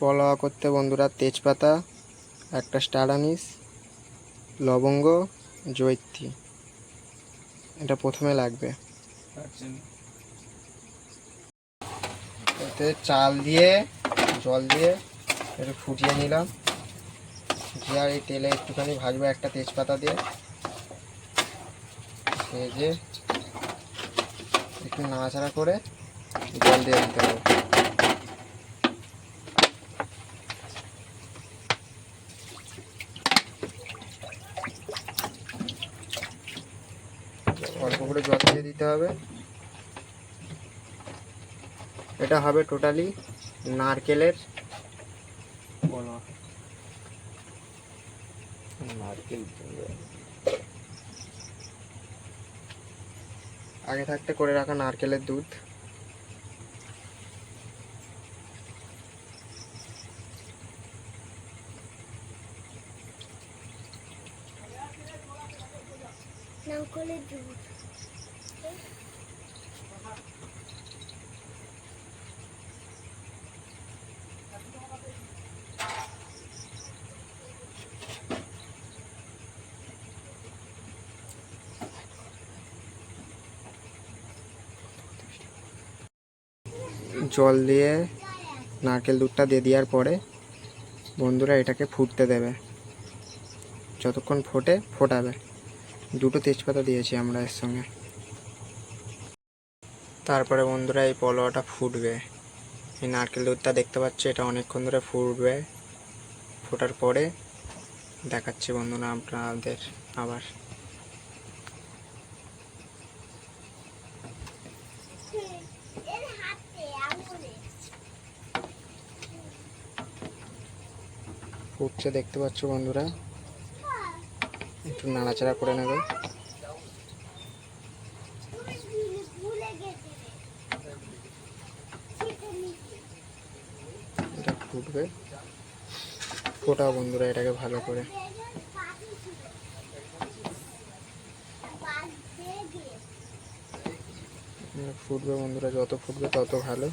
পলোয়া করতে বন্ধুরা তেজপাতা, একটা স্টার আনিস, লবঙ্গ, জৈত্রী। এটা প্রথমে লাগবে। এতে চাল দিয়ে, জল দিয়ে একটু ফুটিয়ে নিলাম। দিয়ে আর এই তেলে একটুখানি ভাজবো একটা তেজপাতা দিয়ে। ভেজে একটু নাড়াচাড়া করে জল দিয়ে দিতে হবে। অল্প করে জল দিয়ে দিতে হবে। এটা হবে টোটালি নারকেলের নারকেল আগে থাকতে করে রাখা নারকেলের দুধ। নারকেলের দুধ। জল দিয়ে নারকেল দুধটা দিয়ে দেওয়ার পরে বন্ধুরা এটাকে ফুটতে দেবে। যতক্ষণ ফোটে, ফোটাবে। দুটো তেজপাতা দিয়েছি আমরা এর সঙ্গে। তারপরে বন্ধুরা এই পলোয়াটা ফুটবে। এই নারকেল দুধটা দেখতে পাচ্ছি, এটা অনেকক্ষণ ধরে ফুটবে। ফোটার পরে দেখাচ্ছি বন্ধুরা আপনাদের আবার। ফুটছে দেখতে পাচ্ছ বন্ধুরা। একটু নাড়াচাড়া করে নেবে। ফুটবে। ফোটাও বন্ধুরা এটাকে ভালো করে। ফুটবে বন্ধুরা, যত ফুটবে তত ভালো।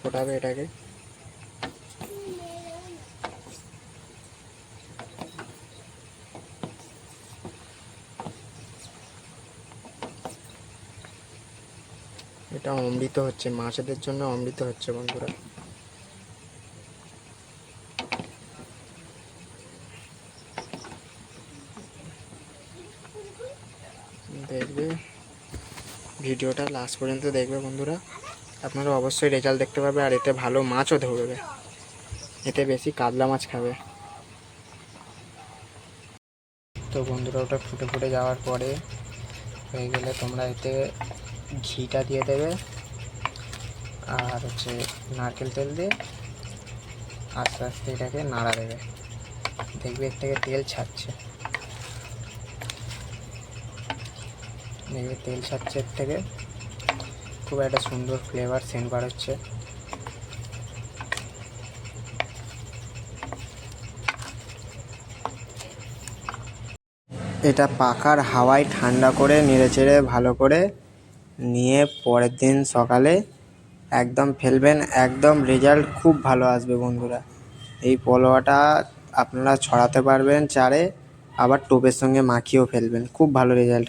ফোটাবে এটাকে। এটা অমৃত হচ্ছে মাছেদের জন্য অমৃত হচ্ছে, বন্ধুরা। দেখবে, ভিডিওটা লাস্ট পর্যন্ত দেখবে, বন্ধুরা। আপনারা অবশ্যই রেজাল্ট দেখতে পাবে, আর এতে ভালো মাছও ধরবে। এতে বেশি কাতলা মাছ খাবে। তো বন্ধুরা, ওটা ফুটে ফুটে যাওয়ার পরে হয়ে গেলে তোমরা এতে ঘিটা দিয়ে দেবে আর হচ্ছে নারকেল তেল দিয়ে আস্তে আস্তে এটাকে নাড়া দেবে। দেখবে এর থেকে তেল ছাড়ছে। দেখবে তেল ছাড়ছে এর থেকে। খুব একটা সুন্দর ফ্লেভার সেন্ট বার হচ্ছে। এটা পাকার হাওয়ায় ঠান্ডা করে, নেড়ে চেড়ে, ভালো করে নিয়ে পরের দিন সকালে একদম ফেলবেন, একদম রেজাল্ট খুব ভালো আসবে বন্ধুরা। এই পলোয়াটা আপনারা ছড়াতে পারবেন চারে, আবার টোপের সঙ্গে মাখিয়েও ফেলবেন, খুব ভালো রেজাল্ট হবে।